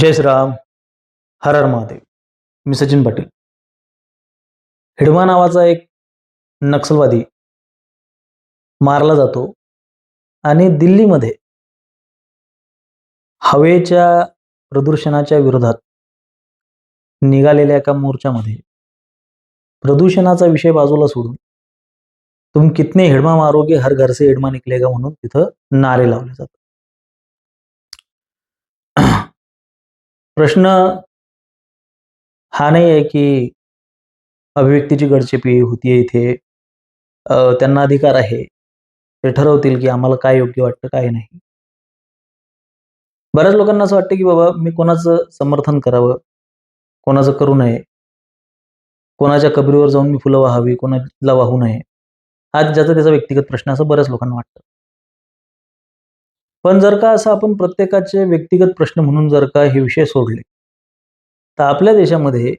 जय श्रीराम हर हर महादेव. मी सचिन पाटील. हिडमा नावाचा एक नक्षलवादी मारला जातो आणि दिल्लीमध्ये हवेच्या प्रदूषणाच्या विरोधात निघालेल्या एका मोर्चामध्ये प्रदूषणाचा विषय बाजूला सोडून तुम कितने हिडमा मारोगे हर घर से हिडमा निकलेगा म्हणून तिथं नारे लावले जातात. प्रश्न हा नाही आहे की अभिव्यक्तीची गडचेपी होतीये इथे. त्यांना अधिकार आहे. ते ठरवतील की आम्हाला काय योग्य वाटतं काय नाही. बऱ्याच लोकांना असं वाटतं की बाबा मी कोणाचं समर्थन करावं? कोणाचं करू नये? कोणाच्या कबरीवर जाऊन मी फुलं वाहावी? कोणाला वाहू नये? आज ज्याचा त्याचा व्यक्तिगत प्रश्न असं बऱ्याच लोकांना वाटतं. पण जर का असं आपण प्रत्येकाचे व्यक्तिगत प्रश्न म्हणून जर का हे विषय सोडले तर आपल्या देशामध्ये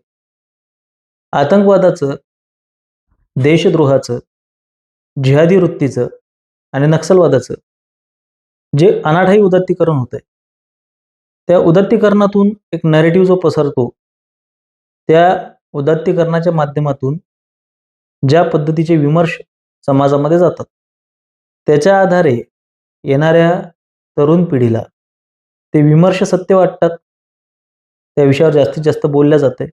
आतंकवादाचं देशद्रोहाचं जिहादी वृत्तीचं आणि नक्षलवादाचं जे अनाठाई उदात्तीकरण आहे त्या उदात्तीकरणातून एक नॅरेटिव्ह जो पसरतो त्या उदात्तीकरणाच्या माध्यमातून ज्या पद्धतीचे विमर्श समाजामध्ये जातात त्याच्या आधारे येणाऱ्या तरुण पिढीला. ते विमर्श सत्य वाटतात. त्या विषयावर जास्तीत जास्त बोलल्या जाते.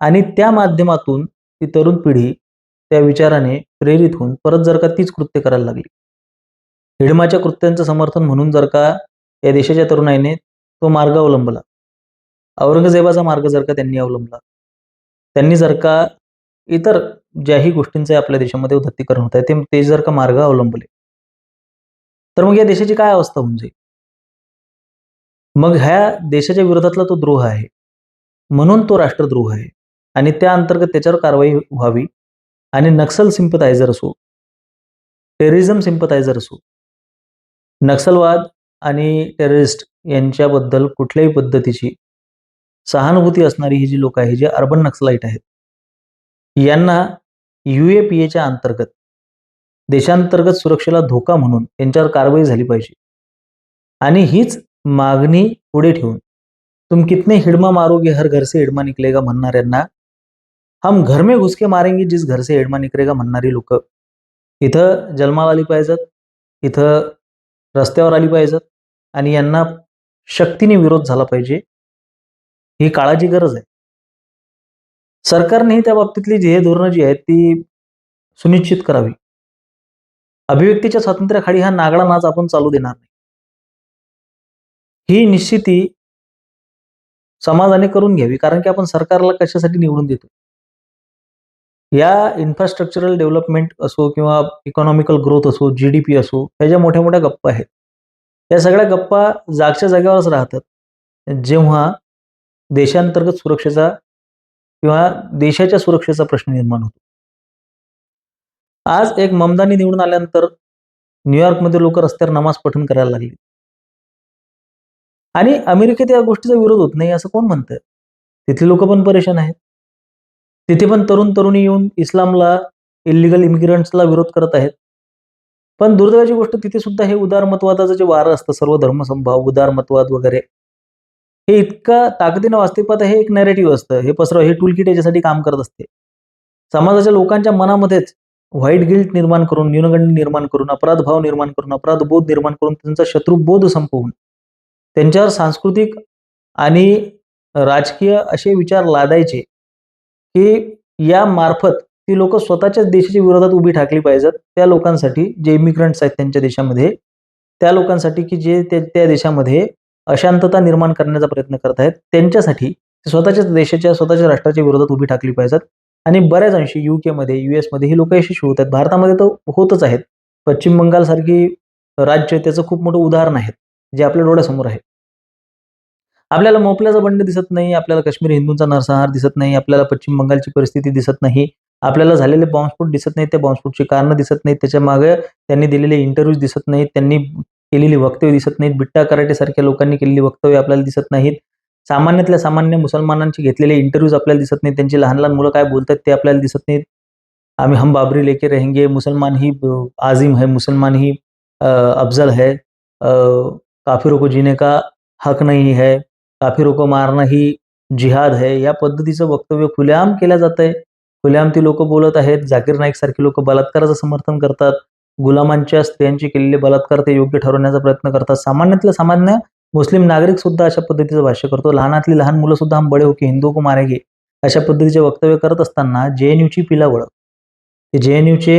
आणि त्या माध्यमातून ती तरुण पिढी त्या विचाराने प्रेरित होऊन परत जर का तीच कृत्य करायला लागली. हिडमाच्या कृत्यांचं समर्थन म्हणून जर का या देशाच्या तरुणाईने तो मार्ग अवलंबला. औरंगजेबाचा मार्ग जर का त्यांनी अवलंबला. त्यांनी जर का इतर ज्याही गोष्टींचे आपल्या देशामध्ये उदत्तीकरण होत आहे ते ते जर का मार्ग अवलंबले. तर मग या देशाची काय अवस्था होऊन जाईल मग ह्या देशाच्या विरोधातला तो द्रोह आहे. म्हणून तो राष्ट्रद्रोह आहे. आणि त्या अंतर्गत त्याच्यावर कारवाई व्हावी. आणि नक्सल सिम्पथायझर असो टेररिझम सिम्पथायझर असो नक्सलवाद आणि टेररिस्ट यांच्याबद्दल कुठल्याही पद्धतीची सहानुभूती असणारी ही जी लोक आहे जे अर्बन नक्सलाईट आहेत यांना यू ए पी एच्या अंतर्गत देशांतर्गत सुरक्षेला धोका म्हणून यांच्यावर कारवाई झाली पाहिजे. आणि हीच मागणी पुढे ठेवून तुम कितने हिडमा मारोगे हर घर से हिडमा निकलेगा म्हणणाऱ्यांना हम घर में मारेंगे जिस घर से हिडमा निकलेगा म्हणणारी लोक. इथं जन्माला आली पाहिजेत इथं रस्त्यावर आली पाहिजेत आणि यांना शक्तीने विरोध झाला पाहिजे ही काळाची गरज आहे. सरकारनेही त्या बाबतीतली ध्येय धोरणं जी आहेत ती सुनिश्चित करावी. अभिव्यक्तीच्या स्वातंत्र्याखाली हा नागडा नाच आपण चालू देणार नाही. ही निश्चिती समाजाने करून घ्यावी कारण की आपण सरकारला कशासाठी निवडून देतो या इन्फ्रास्ट्रक्चरल डेव्हलपमेंट असो किंवा इकॉनॉमिकल ग्रोथ असो जी डी पी असो ह्या ज्या मोठ्या मोठ्या गप्पा आहेत या सगळ्या गप्पा जागच्या जागेवरच राहतात. जेव्हा देशांतर्गत सुरक्षेचा किंवा देशाच्या सुरक्षेचा प्रश्न निर्माण होतो आज एक ममदानी निवडून आल्यानंतर न्यूयॉर्कमध्ये लोक रस्त्यावर नमाज पठण करायला लागली. आणि अमेरिकेत या गोष्टीचा विरोध होत नाही असं कोण म्हणतं तिथले लोक पण परेशान आहेत. तिथे पण तरुण तरुणी येऊन इस्लामला इलिगल इमिग्रंट्सला विरोध करत आहेत. पण दुर्दैवाची गोष्ट तिथे सुद्धा हे उदारमतवादाचं जे वारं असतं सर्व धर्मसंभाव उदारमतवाद वगैरे हे इतका ताकदीनं वास्तविकात हे एक नॅरेटिव्ह असतं. हे पसरव हे टूलकिट याच्यासाठी काम करत असते. समाजाच्या लोकांच्या मनामध्येच व्हाईट गिल्ट निर्माण करून न्यूनगंड निर्माण करून अपराध भाव निर्माण करून अपराध बोध निर्माण करून त्यांचा शत्रुबोध संपवून त्यांच्यावर सांस्कृतिक आणि राजकीय असे विचार लादायचे की या मार्फत ती लोक स्वतःच्याच देशाच्या विरोधात उभी ठाकली पाहिजेत त्या लोकांसाठी जे इमिग्रंट्स आहेत त्यांच्या देशामध्ये त्या लोकांसाठी की जे त्या देशामध्ये अशांतता निर्माण करण्याचा प्रयत्न करत आहेत त्यांच्यासाठी स्वतःच्याच देशाच्या स्वतःच्या राष्ट्राच्या विरोधात उभी ठाकली पाहिजेत. आणि बऱ्याच अंशी यू केमध्ये यू एसमध्ये ही लोक यशस्वी होत आहेत. भारतामध्ये तर होतच आहेत. पश्चिम बंगालसारखी राज्य त्याचं खूप मोठं उदाहरण आहे जे आपल्या डोळ्यासमोर आहे. आपल्याला मोपल्याचं बंड दिसत नाही आपल्याला काश्मीर हिंदूंचा नरसंहार दिसत नाही आपल्याला पश्चिम बंगालची परिस्थिती दिसत नाही आपल्याला झालेले बॉम्बस्फोट दिसत नाहीत त्या बॉम्बस्फोटची कारणं दिसत नाहीत त्याच्यामागे त्यांनी दिलेले इंटरव्ह्यूज दिसत नाहीत त्यांनी केलेली वक्तव्य दिसत नाहीत बिट्टा कराटे सारख्या लोकांनी केलेली वक्तव्य आपल्याला दिसत नाहीत. सामान्यातल्या सामान्य मुसलमानांचे घेतलेले इंटरव्ह्यूज आपल्याला दिसत नाहीत. त्यांची लहान लहान मुलं काय बोलतात ते आपल्याला दिसत नाहीत. आम्ही हम बाबरी लेके रहेंगे मुसलमान ही आजिम है मुसलमान ही अफजल है अ, काफिरों को जीने का हक नाही है काफिरों को मारणं ही जिहाद है. या पद्धतीचं वक्तव्य खुलेआम केलं जात आहे खुलेआम ती लोक बोलत आहेत. जाकीर नाईक सारखी लोक बलात्काराचं समर्थन करतात. गुलामांच्या स्त्रियांचे केलेले बलात्कार ते योग्य ठरवण्याचा प्रयत्न करतात. सामान्यातलं सामान्य मुस्लिम नागरिक सुद्धा अशा पद्धतीचं भाष्य करतो. लहानातली लहान मुलं सुद्धा हम बडे हो की हिंदू को मारेगे अशा पद्धतीचे वक्तव्य करत असताना जे एन यूची पिलावळ ते जे एन यूचे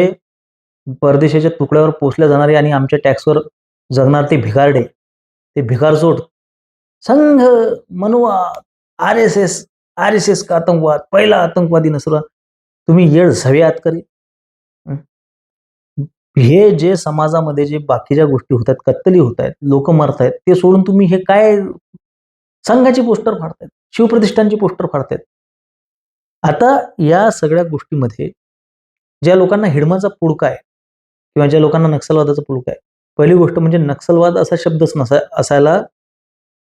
परदेशाच्या तुकड्यावर पोचल्या जाणारे आणि आमच्या टॅक्सवर जगणार ते भिगारडे ते भिकारचोट संघ मनुवाद R S S R S S का आतंकवाद पहिला आतंकवादी नसला तुम्ही येळ झवे आत करी. हे जे समाजामध्ये जे बाकीच्या गोष्टी होतात कत्तली होत आहेत लोक मरतायत आहेत ते सोडून तुम्ही हे काय संघाचे पोस्टर फाडतायत शिवप्रतिष्ठानचे पोस्टर फाडतायत? आता या सगळ्या गोष्टीमध्ये ज्या लोकांना हिडमाचा पुडका आहे किंवा ज्या लोकांना नक्षलवादाचा पुडका आहे पहिली गोष्ट म्हणजे नक्षलवाद असा शब्दच नसा असायला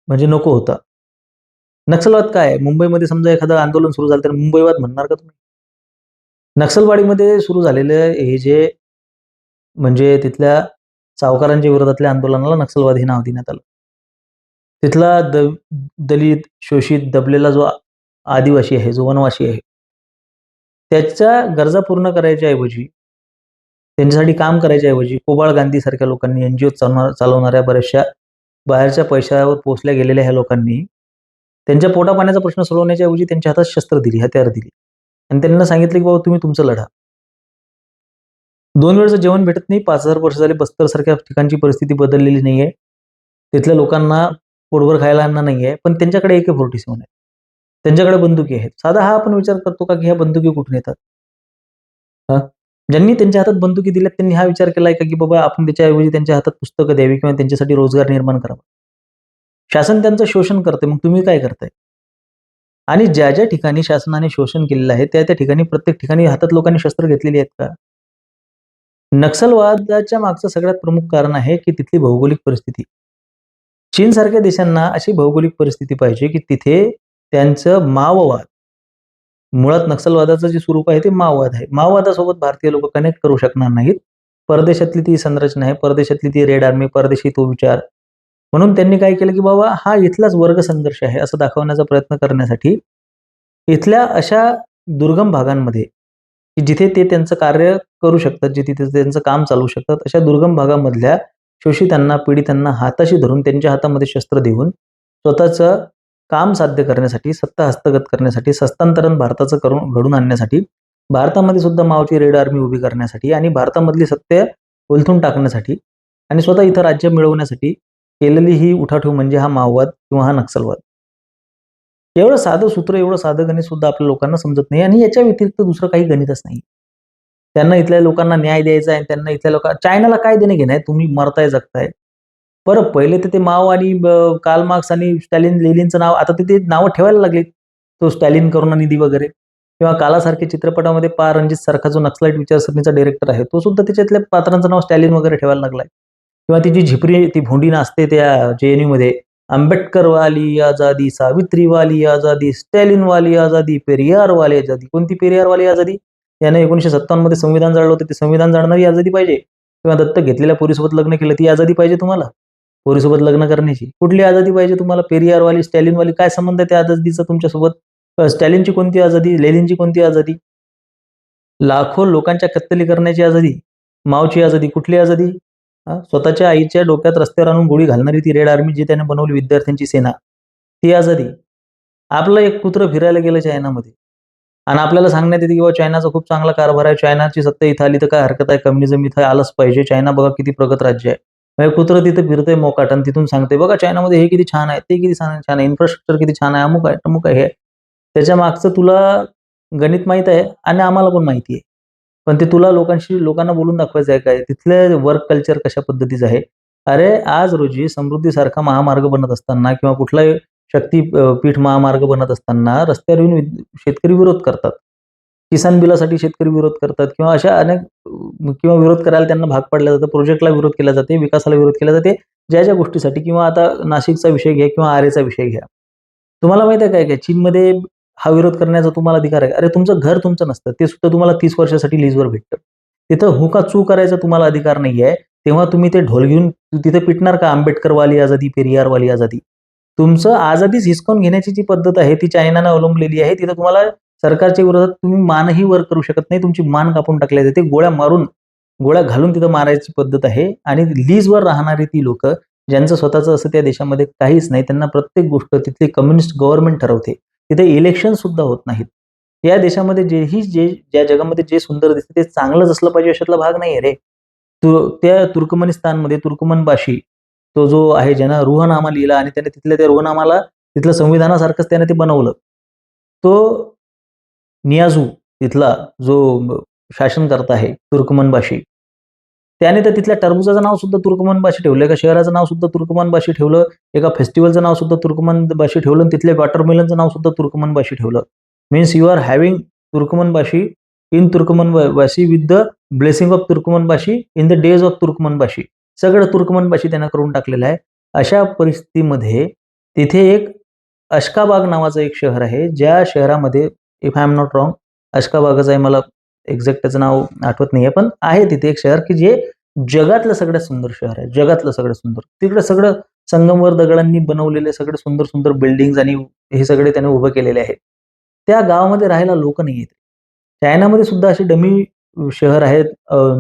म्हणजे नको होता. नक्षलवाद काय? आहे मुंबईमध्ये समजा एखादं आंदोलन सुरू झालं तर मुंबईवाद म्हणणार का तुम्ही? नक्षलवाडीमध्ये सुरू झालेलं हे जे म्हणजे तिथल्या सावकारांच्या विरोधातल्या आंदोलनाला नक्षलवाद हे नाव देण्यात आलं. तिथला द दलित शोषित दबलेला जो आदिवासी आहे जो वनवासी आहे त्याच्या गरजा पूर्ण करायच्या ऐवजी त्यांच्यासाठी काम करायच्या ऐवजी कोबाळ गांधी सारख्या लोकांनी एन जी ओ चालवणार चालवणाऱ्या बऱ्याचशा बाहेरच्या पैशावर पोचल्या गेलेल्या ह्या लोकांनी त्यांच्या पोटा पाण्याचा प्रश्न सोडवण्याच्या ऐवजी त्यांच्या हातात शस्त्र दिली हत्यार दिली. आणि त्यांना सांगितलं की बाबा तुम्ही तुमचं लढा. दोन वेळचं जेवण भेटत नाही पाच हजार वर्ष झाले बस्तर सारख्या ठिकाणची परिस्थिती बदललेली नाही आहे तिथल्या लोकांना पोटभर खायला अन्न नाही आहे पण त्यांच्याकडे एके फोर्टी सेवन आहे. त्यांच्याकडे बंदुकी आहेत. साधा हा आपण विचार करतो का की ह्या बंदुकी कुठून येतात? हा? ज्यांनी त्यांच्या हातात बंदुकी दिल्यात त्यांनी हा विचार केलाय का की बाबा आपण त्याच्याऐवजी त्यांच्या हातात पुस्तकं द्यावी किंवा त्यांच्यासाठी रोजगार निर्माण करावा? शासन त्यांचं शोषण करते मग तुम्ही काय करताय? आणि ज्या ज्या ठिकाणी शासनाने शोषण केलेलं आहे त्या त्या ठिकाणी प्रत्येक ठिकाणी हातात लोकांनी शस्त्र घेतलेली आहेत का? नक्षलवादाच्या मागचं सगळ्यात प्रमुख कारण आहे की तिथली भौगोलिक परिस्थिती. चीन सारख्या देशांना अशी भौगोलिक परिस्थिती पाहिजे की तिथे त्यांचं माओवाद मुळात नक्षलवादाचं जे स्वरूप आहे ते माओवाद आहे. माओवादासोबत भारतीय लोक कनेक्ट करू शकणार नाहीत. परदेशातली ती संरचना आहे परदेशातली ती रेड आर्मी परदेशी तो विचार. म्हणून त्यांनी काय केलं की बाबा हा इथलाच वर्ग संघर्ष आहे असं दाखवण्याचा प्रयत्न करण्यासाठी इथल्या अशा दुर्गम भागांमध्ये की जिथे ते त्यांचं कार्य करू शकतात जिथे ते त्यांचं काम चालू शकतात अशा दुर्गम भागामधल्या शोषितांना पीडितांना हाताशी धरून त्यांच्या हातामध्ये शस्त्र देऊन स्वतःचं काम साध्य करण्यासाठी सत्ता हस्तगत करण्यासाठी सस्तांतरण भारताचं करून घडून आणण्यासाठी भारतामध्ये सुद्धा मावची रेड आर्मी उभी करण्यासाठी आणि भारतामधली सत्य उलथून टाकण्यासाठी आणि स्वतः इथं राज्य मिळवण्यासाठी केलेली ही उठाठेव म्हणजे हा माओवाद किंवा हा नक्षलवाद. एवढं साधं सूत्र एवढं साधं गणित सुद्धा आपल्या लोकांना समजत नाही आणि याच्या व्यतिरिक्त दुसरं काही गणितच नाही. त्यांना इथल्या लोकांना न्याय द्यायचा आहे त्यांना इथल्या लोक चायनाला काय देणे घेणं आहे? तुम्ही मरताय जगताय. बरं पहिले तर ते माओ आणि काल मार्क्स आणि स्टॅलिन लेलिनचं नाव आता ते नावं ठेवायला लागले तो स्टॅलिन करुणानिधी वगैरे किंवा कालासारख्या चित्रपटामध्ये पा. रणजित सारखा जो नक्सलाईट विचारसरणीचा डायरेक्टर आहे तो सुद्धा त्याच्यातल्या पात्रांचं नाव स्टॅलिन वगैरे ठेवायला लागलाय. किंवा ती जी झिपरी ती भोंडी नाचते त्या जे एनमध्ये आंबेडकर वाली आजादी सावित्री वाली आजादी स्टॅलिन वाली आजादी पेरियार वाली आजादी. कोणती पेरियार वाली आजादी? याने एकोणीशे सत्तावन्नमध्ये संविधान जाळलं होतं. ते संविधान जाणणारी आजादी पाहिजे. किंवा दत्तक घेतलेल्या पोरीसोबत लग्न केलं ती आजादी पाहिजे तुम्हाला? पोरीसोबत लग्न करण्याची. कुठली आजादी पाहिजे तुम्हाला? पेरियारवाली स्टॅलिनवाली? काय संबंध आहे त्या आजादीचा तुमच्यासोबत? स्टॅलिनची कोणती आजादी? लेनिनची कोणती आजादी? लाखो लोकांच्या कत्तली करण्याची आजादी? मावची आजादी? कुठली आजादी? स्वतःच्या आईच्या डोक्यात रस्त्यावर आणून गोळी घालणारी ती रेड आर्मी जी त्याने बनवली विद्यार्थ्यांची सेना ती आजादी आपलं एक कुत्र फिरायला गेलं चायनामध्ये. आणि आपल्याला सांगण्यात येते की बाबा चायनाचा खूप चांगला कारभार आहे. चायनाची सत्ता इथं आली तर काय हरकत आहे? कम्युनिझम इथं आलंच पाहिजे. चायना बघा किती प्रगत राज्य आहे. म्हणजे कुत्र तिथं फिरतंय मोकाट आणि तिथून सांगते बघा चायनामध्ये हे किती छान आहे ते किती छान छान आहे. इन्फ्रास्ट्रक्चर किती छान आहे अमुक आहे अमुक आहे हे त्याच्या मागचं तुला गणित माहीत आहे आणि आम्हाला पण माहिती आहे. पण ते तुला लोकांशी लोकांना बोलून दाखवायचं आहे काय? तिथले वर्क कल्चर कशा पद्धतीचं आहे? अरे आज रोजी समृद्धीसारखा महामार्ग बनत असताना किंवा कुठलाही शक्ती पीठ महामार्ग बनत असताना रस्त्यावर येऊन शेतकरी विरोध करतात. किसान बिलासाठी शेतकरी विरोध करतात किंवा अशा अनेक किंवा विरोध करायला त्यांना भाग पाडला जातं प्रोजेक्टला विरोध केला जाते विकासाला विरोध केला जाते ज्या ज्या गोष्टीसाठी किंवा आता नाशिकचा विषय घ्या किंवा आरेचा विषय घ्या. तुम्हाला माहिती आहे काय काय? चीनमध्ये हा विरोध करण्याचा तुम्हाला अधिकार आहे. अरे तुमचं घर तुमचं नसतं. ते सुद्धा तुम्हाला तीस वर्षासाठी लीजवर भेटतं. तिथं हुका चू करायचा तुम्हाला अधिकार नाही आहे तेव्हा तुम्ही ते ढोल घेऊन तिथे पिटणार का? आंबेडकरवाली आझादी पेरियारवाली आझादी तुमचं आझादीच हिसकावून घेण्याची जी पद्धत आहे ती चायनानं अवलंबलेली आहे. तिथं तुम्हाला सरकारच्या विरोधात तुम्ही मानही वर करू शकत नाही. तुमची मान कापून टाकल्या जाते. गोळ्या मारून गोळ्या घालून तिथं मारायची पद्धत आहे. आणि लीजवर राहणारी ती लोक ज्यांचं स्वतःचं असं त्या देशामध्ये काहीच नाही त्यांना प्रत्येक गोष्ट तिथली कम्युनिस्ट गव्हर्नमेंट ठरवते. तिथे इलेक्शन सुद्धा होत नाहीत. या देशामध्ये जेही जे ज्या जगामध्ये जे सुंदर दिसते ते चांगलंच असलं पाहिजे अशातला भाग नाही रे. तु त्या तुर्कमनिस्तानमध्ये तुर्कमनबाशी तो जो आहे ज्यानं रुहनामा लिहिला आणि त्याने तिथल्या त्या रुहनामाला तिथलं संविधानासारखंच त्याने ते बनवलं. तो नियाजू तिथला जो शासनकर्ता आहे तुर्कमन भाषी त्याने तर तिथल्या टरबुजाचं नाव सुद्धा तुर्कमनबाशी ठेवलं एका शहराचं नाव सुद्धा तुर्कमनबाशी ठेवलं एका फेस्टिवलचं नाव सुद्धा तुर्कमनबाशी ठेवलं आणि तिथल्या वॉटरमेलनचं नाव सुद्धा तुर्कमनबाशी ठेवलं. Means you are having Turkmenbashi in Turkmenbashi with the blessing of Turkmenbashi in the days of Turkmenbashi सगळं तुर्कमनबाशी त्यांना करून टाकलेलं आहे. अशा परिस्थितीमध्ये तिथे एक अशकाबाग नावाचं एक शहर आहे ज्या शहरामध्ये if I am not wrong अश्काबागच आहे मला एक्झॅक्ट त्याचं नाव आठवत नाहीये पण आहे तिथे एक शहर की जे जगातलं सगळ्यात सुंदर शहर आहे जगातलं सगळ्यात सुंदर. तिकडे सगळं संगमवर दगडांनी बनवलेले सगळे सुंदर सुंदर बिल्डिंग आणि हे सगळे त्याने उभं केलेले आहेत. त्या गावामध्ये राहायला लोक नाही आहेत चायनामध्ये सुद्धा असे डमी शहर आहेत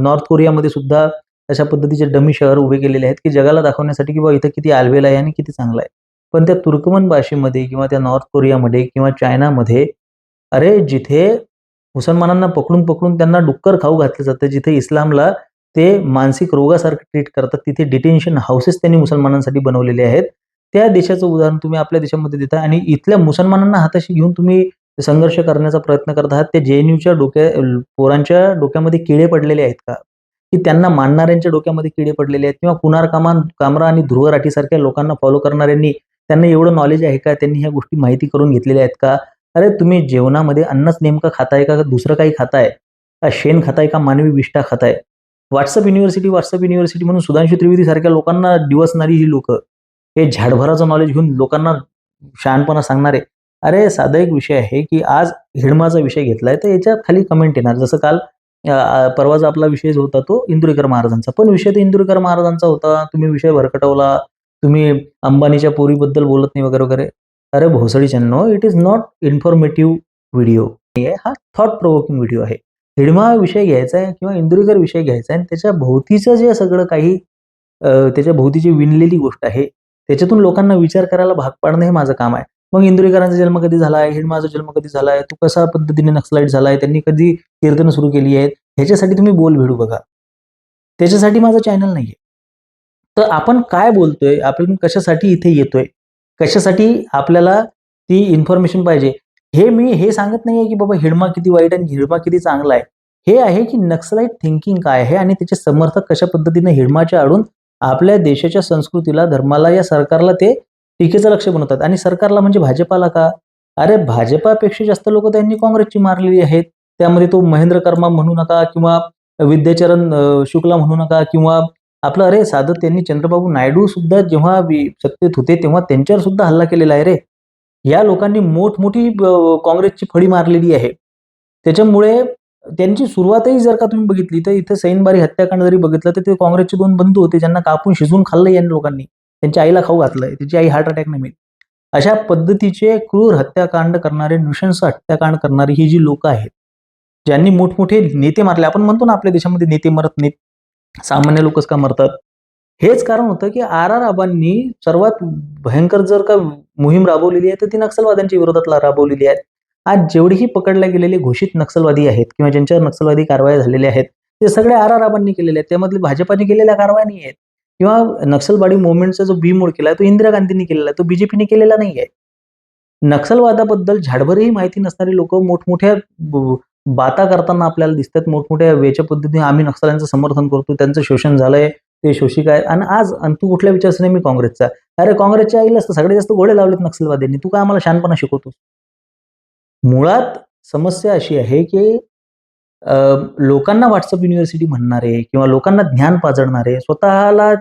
नॉर्थ कोरियामध्ये सुद्धा अशा पद्धतीचे डमी शहर उभे केलेले आहेत की जगाला दाखवण्यासाठी की बाबा इथं किती आलवेल आहे आणि किती चांगला आहे. पण त्या तुर्कमन भाषेमध्ये किंवा त्या नॉर्थ कोरियामध्ये किंवा चायनामध्ये अरे जिथे मुसलमानांना पकडून पकडून त्यांना डुक्कर खाऊ घातलं जातं. जिथे इस्लामला ते मानसिक रोगासारखं ट्रीट करतात तिथे डिटेन्शन हाऊसेस त्यांनी मुसलमानांसाठी बनवलेले आहेत. त्या देशाचं उदाहरण तुम्ही आपल्या देशामध्ये देता आणि इथल्या मुसलमानांना हाताशी घेऊन तुम्ही संघर्ष करण्याचा प्रयत्न करत आहात. ते जे एन यूच्या डोक्या पोरांच्या डोक्यामध्ये किडे पडलेले आहेत का? की त्यांना मानणाऱ्यांच्या डोक्यामध्ये किडे पडलेले आहेत? किंवा कुणार कामान कामरा आणि ध्रुव राठीसारख्या लोकांना फॉलो करणाऱ्यांनी त्यांना एवढं नॉलेज आहे का? त्यांनी ह्या गोष्टी माहिती करून घेतलेल्या आहेत का? अरे तुम्ही जेवणामध्ये अन्नच नेमकं खाताय का? दुसरं काही खाताय? का शेण खाताय का? मानवी विष्ठा खाताय? व्हॉट्सअप युनिव्हर्सिटी व्हॉट्सअप युनिव्हर्सिटी म्हणून सुधांशु त्रिवेदी सारख्या लोकांना दिवसणारी ही लोक. हे झाडभराचं नॉलेज घेऊन लोकांना शहाणपणा सांगणारे अरे साधा एक विषय आहे की आज हिडमाचा विषय घेतलाय तर याच्यात खाली कमेंट येणार. जसं काल परवाचा आपला विषय जो होता तो इंदुरीकर महाराजांचा. पण विषय तर इंदुरेकर महाराजांचा होता. तुम्ही विषय भरकटवला. तुम्ही अंबानीच्या पोरीबद्दल बोलत नाही वगैरे वगैरे. अरे भोसडीच्यांनो it is not informative video हा थॉट प्रोवोकिंग व्हिडिओ आहे. हिडमा विषय घ्यायचा आहे किंवा इंदुरीकर विषय घ्यायचा आहे आणि त्याच्या भोवतीचं जे सगळं काही त्याच्या भोवतीची विणलेली गोष्ट आहे त्याच्यातून लोकांना विचार करायला भाग पाडणं हे माझं काम आहे. मग इंदुरीकरांचा जन्म कधी झाला आहे हिडमाचा जन्म कधी झाला आहे तो कशा पद्धतीने नक्सलाईट झाला आहे त्यांनी कधी कीर्तन सुरू केली आहेत ह्याच्यासाठी तुम्ही बोल भिडू बघा. त्याच्यासाठी माझं चॅनल नाही आहे तर आपण काय बोलतोय आपण कशासाठी इथे येतोय कशासाठी आपल्याला ती इन्फॉर्मेशन पाहिजे? हे मी हे सांगत नाही आहे की बाबा हिडमा किती वाईट आणि हिडमा किती चांगला आहे. हे आहे की नक्सलाईट थिंकिंग काय आहे आणि त्याचे समर्थक कशा पद्धतीने हिडमाच्या आडून आपल्या देशाच्या संस्कृतीला धर्माला या सरकारला ते टीकेचं लक्ष बनवतात? आणि सरकारला म्हणजे भाजपाला का? अरे भाजपापेक्षा जास्त लोक त्यांनी काँग्रेसची मारलेली आहेत. त्यामध्ये तो महेंद्र कर्मा म्हणू नका किंवा विद्याचरण शुक्ला म्हणू नका किंवा आपलं अरे साधं त्यांनी चंद्रबाबू नायडू सुद्धा जेव्हा सत्तेत होते तेव्हा त्यांच्यावर सुद्धा हल्ला केलेला आहे रे. या लोकांनी मोठमोठी काँग्रेसची फळी मारलेली आहे. त्याच्यामुळे त्यांची सुरुवातही जर का तुम्ही बघितली तर इथे सैनबारी हत्याकांड जरी बघितलं तर ते काँग्रेसचे दोन बंधू होते ज्यांना कापून शिजून खाल्लं या लोकांनी. त्यांच्या आईला खाऊ घातलंय त्याची आई हार्ट अटॅक नाही अशा पद्धतीचे क्रूर हत्याकांड करणारे नृशंस हत्याकांड करणारी ही जी लोक आहेत ज्यांनी मोठमोठे नेते मारले. आपण म्हणतो ना आपल्या देशामध्ये नेते मरत नाहीत. सामान्य लोकच का मरतात? हेच कारण होतं की आर आर आबांनी सर्वात भयंकर जर का मोहीम राबवलेली आहे तर ती नक्षलवाद्यांच्या विरोधात राबवलेली आहे. आज जेवढीही पकडल्या गेलेले घोषित नक्षलवादी आहेत किंवा ज्यांच्यावर नक्षलवादी कारवाया झालेल्या आहेत ते सगळे आर आर आबांनी केलेले आहेत. त्यामधले भाजपाने केलेल्या कारवाया नाही आहेत. किंवा नक्षलवाडी मुवमेंटचा जो बी मोड केला तो इंदिरा गांधींनी केलेला आहे तो बीजेपीने केलेला नाही आहे. नक्षलवादाबद्दल झाडभरही माहिती नसणारे लोक मोठमोठ्या बाता करताना आपल्याला दिसतात मोठमोठ्या वेच्या पद्धतीने आम्ही नक्षल्यांचं समर्थन करतो त्यांचं शोषण झालंय ते शोषिक आहे आणि आज तू कुठल्या विचारसने मी काँग्रेसचा अरे काँग्रेसच्या आईला असतं सगळे जास्त गोळे लावलेत नक्षलवाद्यांनी तू काय आम्हाला शानपणा शिकवतोस? मुळात समस्या अशी आहे की लोकांना व्हॉट्सअप युनिव्हर्सिटी म्हणणारे किंवा लोकांना ज्ञान पाजळणारे स्वतःला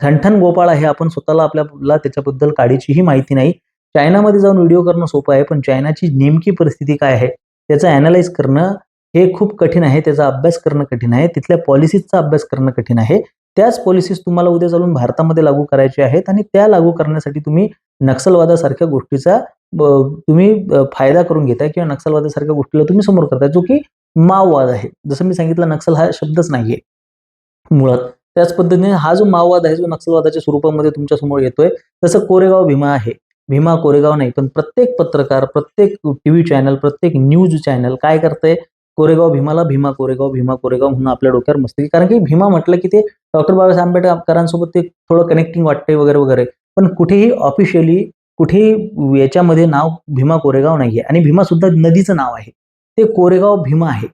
ठणठण गोपाळ आहे आपण स्वतःला आपल्याला त्याच्याबद्दल काडीचीही माहिती नाही. चायनामध्ये जाऊन व्हिडिओ करणं सोपं आहे पण चायनाची नेमकी परिस्थिती काय आहे? त्याचं अनालाइज करणं हे खूप कठीण आहे त्याचा अभ्यास करणं कठीण आहे तिथल्या पॉलिसीजचा अभ्यास करणं कठीण आहे त्याच पॉलिसीज तुम्हाला उद्या चालून भारतामध्ये लागू करायचे आहेत आणि त्या लागू करण्यासाठी तुम्ही नक्षलवादासारख्या गोष्टीचा तुम्ही फायदा करून घेताय किंवा नक्षलवादासारख्या गोष्टीला तुम्ही समोर करताय, जो की माओवाद आहे. जसं मी सांगितलं नक्षल हा शब्दच नाहीये मुळात. त्याच पद्धतीने हा जो माओवाद आहे, जो नक्षलवादाच्या स्वरूपामध्ये तुमच्यासमोर येतोय, तसं कोरेगाव भीमा आहे. भीमा कोरेगाव नाही, पण प्रत्येक पत्रकार, प्रत्येक टीव्ही चॅनल, प्रत्येक न्यूज चॅनल काय करतंय, कोरेगाव भीमाला भीमा कोरेगाव, भीमा कोरेगाव म्हणून आपल्या डोक्यावर मस्ती कारण की भीमा म्हटलं की ते डॉक्टर बाबासाहेब आंबेडकरांसोबत ते थोडं कनेक्टिंग वाटतंय वगैरे, वगैरे. पण कुठेही ऑफिशियली कुठेही याच्यामध्ये नाव भीमा कोरेगाव नाहीये आणि भीमा सुद्धा नदीचं नाव आहे. ते कोरेगाव भीमा आहे.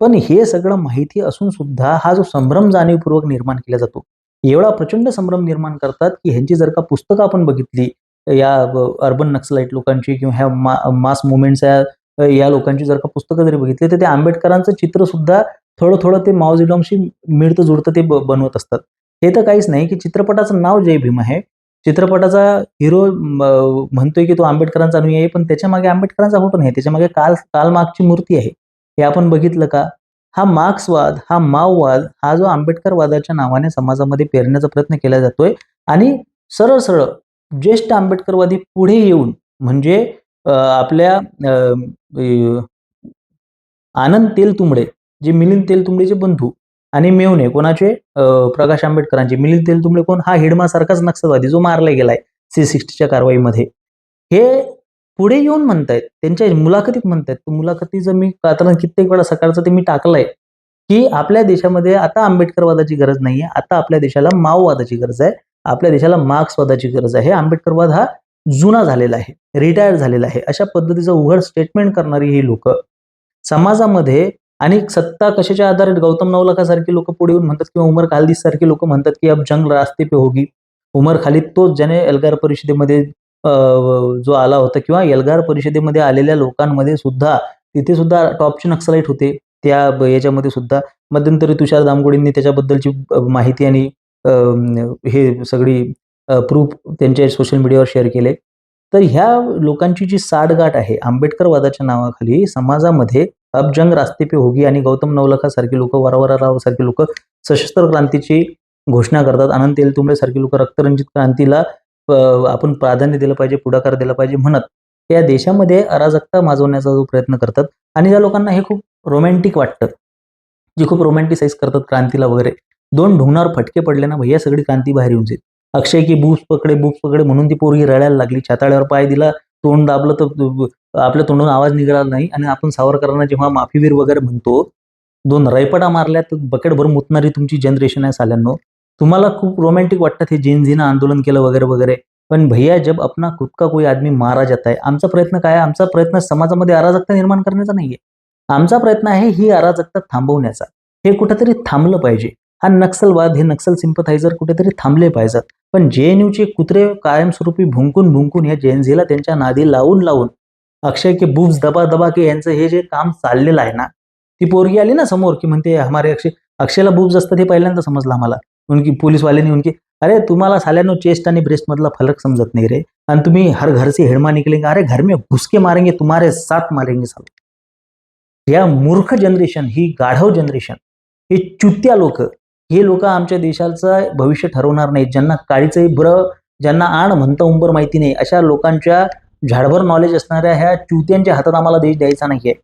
पण हे सगळं माहिती असून सुद्धा हा जो संभ्रम जाणीवपूर्वक निर्माण केला जातो. एवढा प्रचंड संभ्रम निर्माण करतात, की ह्यांची जर का पुस्तकं आपण बघितली, या अर्बन नक्सलाईट लोकांची किंवा ह्या मा मास मुवमेंट्स या या लोकांची जर का पुस्तकं जरी बघितली, तर ते आंबेडकरांचं चित्र सुद्धा थोडं-थोडं ते माओ मिळतं-जुळतं ते बनवत असतात. हे तर काहीच नाही, की चित्रपटाचं नाव जय भीम आहे. चित्रपटाचा हिरो म्हणतोय, की तो आंबेडकरांचा अनुयायी आहे, पण त्याच्यामागे आंबेडकरांचा फोटो नाही. त्याच्यामागे काल काल मार्क्सची मूर्ती आहे. हे आपण बघितलं का? हा मार्क्सवाद, हा माओवाद, हा जो आंबेडकरवादाच्या नावाने समाजामध्ये पेरण्याचा प्रयत्न केला जातोय आणि सरळ-सरळ ज्येष्ठ आंबेडकरवादी पुढे येऊन म्हणजे आपल्या अ, आनंद तेलतुंबडे, जे मिलिंद तेलतुंबडेचे बंधू आणि मेवणे कोणाचे प्रकाश आंबेडकरांचे. मिलिंद तेलतुंबडे कोण? हा हिडमासारखाच नक्षलवादी जो मारला गेलाय सी-60च्या कारवाईमध्ये. हे पुढे येऊन म्हणतायत, त्यांच्या मुलाखतीत म्हणतायत. मुलाखतीचं मी आता कित्येक वेळा सकाळचं ते मी टाकलंय, की आपल्या देशामध्ये आता आंबेडकरवादाची गरज नाहीये. आता आपल्या देशाला माओवादाची गरज आहे. आपल्या देशाला मार्क्सवादाची गरज आहे. आंबेडकरवाद हा जुना झालेला आहे, रिटायर झालेला आहे. अशा पद्धतीचं उघड स्टेटमेंट करणारी ही लोक समाजामध्ये आणि सत्ता कशाच्या आधारे गौतम नवलखासारखी लोक पुढे येऊन म्हणतात किंवा उमर खालिद सारखी म्हणतात, की अब जंग रास्ते पे होगी. उमर खालिद तोच ज्याने एल्गार परिषदेमध्ये जो आला होता किंवा एल्गार परिषदेमध्ये आलेल्या लोकांमध्ये सुद्धा तिथे सुद्धा टॉपचे नक्सलाईट होते. त्या याच्यामध्ये सुद्धा मध्यंतरी तुषार दामगोडींनी त्याच्याबद्दलची माहिती आणि हे सगळी प्रूफ त्यांच्या सोशल मीडियावर शेअर केले. तर ह्या लोकांची जी साठगाठ आहे आंबेडकरवादाच्या नावाखाली समाजामध्ये अबजंग रास्तेपे होगी आणि गौतम नवलखासारखी सारखी लोक राव सारखी लोक सशस्त्र क्रांतीची घोषणा करतात. अनंत तेलतुंबडे सारखी लोक रक्तरंजित क्रांतीला आपण प्राधान्य दिलं पाहिजे, पुढाकार दिला पाहिजे म्हणत या देशामध्ये अराजकता माजवण्याचा जो प्रयत्न करतात आणि या लोकांना हे खूप रोमॅन्टिक वाटतं, जे खूप रोमॅन्टिसाईज करतात क्रांतीला वगैरे. दोन ढोंगणावर फटके पडले ना भैया सगळी क्रांती बाहेर येऊन जाईल. अक्षय की बुक्स पकडे, बुक्स पकडे म्हणून ती पोरगी रडायला लागली. छाताळ्यावर पाय दिला, तोंड दाबलं तर आपल्या तोंडून आवाज निघाला नाही आणि आपण सावरकरांना जेव्हा माफीवीर वगैरे म्हणतो, दोन रयपटा मारल्या तर बकेटभर मुतणारी तुमची जनरेशन आहे साल्यांनो. तुम्हाला खूप रोमॅन्टिक वाटतात हे जेन झीनं आंदोलन केलं वगैरे, वगैरे. पण भैया जब अपना खुद का कोई आदमी मारा जात आहे आमचा प्रयत्न काय आमचा प्रयत्न समाजामध्ये अराजकता निर्माण करण्याचा नाहीये. आमचा प्रयत्न आहे ही अराजकता थांबवण्याचा. हे कुठेतरी थांबलं पाहिजे. हा नक्षलवाद, हे नक्सल सिम्पथायझर कुठेतरी थांबले पाहिजेत. पण जे-एन-यूचे कुत्रे कायमस्वरूपी भुंकून-भुंकून या जेन झीला त्यांच्या नादी लावून-लावून अक्षय के बुब्स दबा-दबा के यांचं हे जे काम चाललेलं आहे ना, ती पोरगी आली ना समोर, की म्हणते हमारे अक्षय अक्षयला बुब्स असतात हे पहिल्यांदा समजलं आम्हाला. उनकी पोलीसवाल्यांनी उनकी अरे तुम्हाला साल्यांनो चेस्ट आणि ब्रेस्ट मधला फरक समजत नाही रे आणि तुम्ही हर घर से हेडमा निकलेंगे. अरे घर में घुसके मारेंगे, तुम्हारे साथ मारेंगे साले. या मूर्ख जनरेशन, ही गाढव जनरेशन, हे चुत्या लोक हे लोक आमच्या देशाचं भविष्य ठरवणार नाहीत. ज्यांना काळीचंही बरं, ज्यांना आण म्हणता उंबर माहिती नाही, अशा लोकांच्या झाडभर नॉलेज असणाऱ्या ह्या चुत्यांच्या हातात आम्हाला देश द्यायचा नाहीये.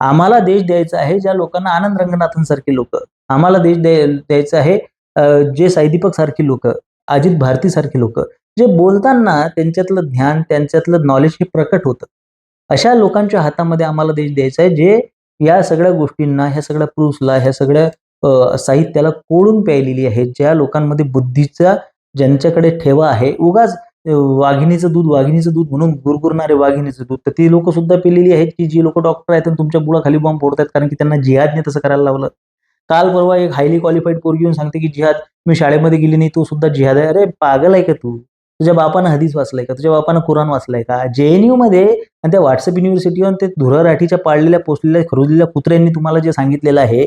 आम्हाला देश द्यायचा आहे ज्या लोकांना आनंद रंगनाथनसारखी लोक आम्हाला देश द्यायचा आहे जे साईदीपक सारखी लोक अजित भारती सारखी लोक जे बोलताना त्यांच्यातलं ध्यान त्यांच्यातलं नॉलेज हे प्रकट होतं. अशा लोकांच्या हातामध्ये आम्हाला देश द्यायचा आहे, जे या सगळ्या गोष्टींना, ह्या सगळ्या प्रूफला ह्या सगळ्या साहित्याला कोडून प्यायलेली आहे ज्या लोकांमध्ये बुद्धीचा ज्यांच्याकडे ठेवा आहे, उगाच वाघिणीचं दूध, वाघिणीचं दूध म्हणून गुरगुरणारे वाघिणीचं दूध, तर ती लोक सुद्धा पिलेली आहेत, की जी लोक डॉक्टर आहेत तुमच्या बुळाखाली बॉम्ब फोडतात कारण की त्यांना जिहादने तसं करायला लावलं. काल परवा एक हायली क्वालिफाईड पोरगी येऊन सांगते, की जिहाद मी शाळेमध्ये गेली नाही, तो सुद्धा जिहाद आहे. अरे पागल आहे का तू? तुझ्या बापानं हदीस वाचलाय का? तुझ्या बापानं कुराण वाचलाय का? जे-एन-यूमध्ये आणि त्या व्हॉट्सअप युनिव्हर्सिटीवर ते धुरराठीच्या पाळलेल्या, पोसलेल्या, खरुजलेल्या कुत्र्यांनी तुम्हाला जे सांगितलेलं आहे,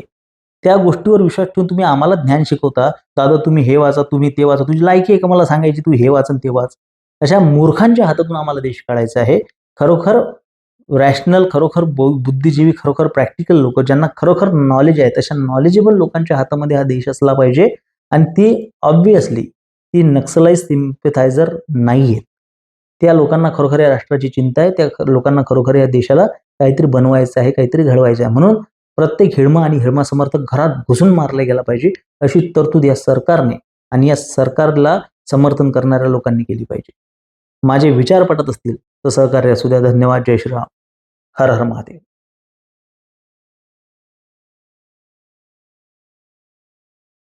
त्या गोष्टीवर विश्वास ठेवून तुम्ही आम्हाला ज्ञान शिकवता. दादा तुम्ही हे वाचा, तुम्ही ते वाचा. तुझी लायकी आहे का मला सांगायची तू हे वाचन ते वाच? अशा मूर्खांच्या हातातून आम्हाला देश काढायचा आहे. खरोखर रॅशनल, खरोखर बुद्धिजीवी, खरोखर प्रॅक्टिकल लोक ज्यांना खरोखर नॉलेज आहे, तशा नॉलेजेबल लोकांच्या हातामध्ये हा देश असला पाहिजे आणि ती ऑब्व्हियसली ती नक्सलाइज सिम्पथायझर नाहीये. त्या लोकांना खरोखर या राष्ट्राची चिंता आहे त्या लोकांना खरोखर या देशाला काहीतरी बनवायचं आहे काहीतरी घडवायचं आहे म्हणून प्रत्येक हिळमा आणि हिळमा समर्थक घरात घुसून मारला गेला पाहिजे अशी तरतूद या सरकारने आणि या सरकारला समर्थन करणाऱ्या लोकांनी केली पाहिजे. माझे विचार पटत असतील तर सहकार्य असू द्या. धन्यवाद. जय श्रीराम. हर हर महादेव.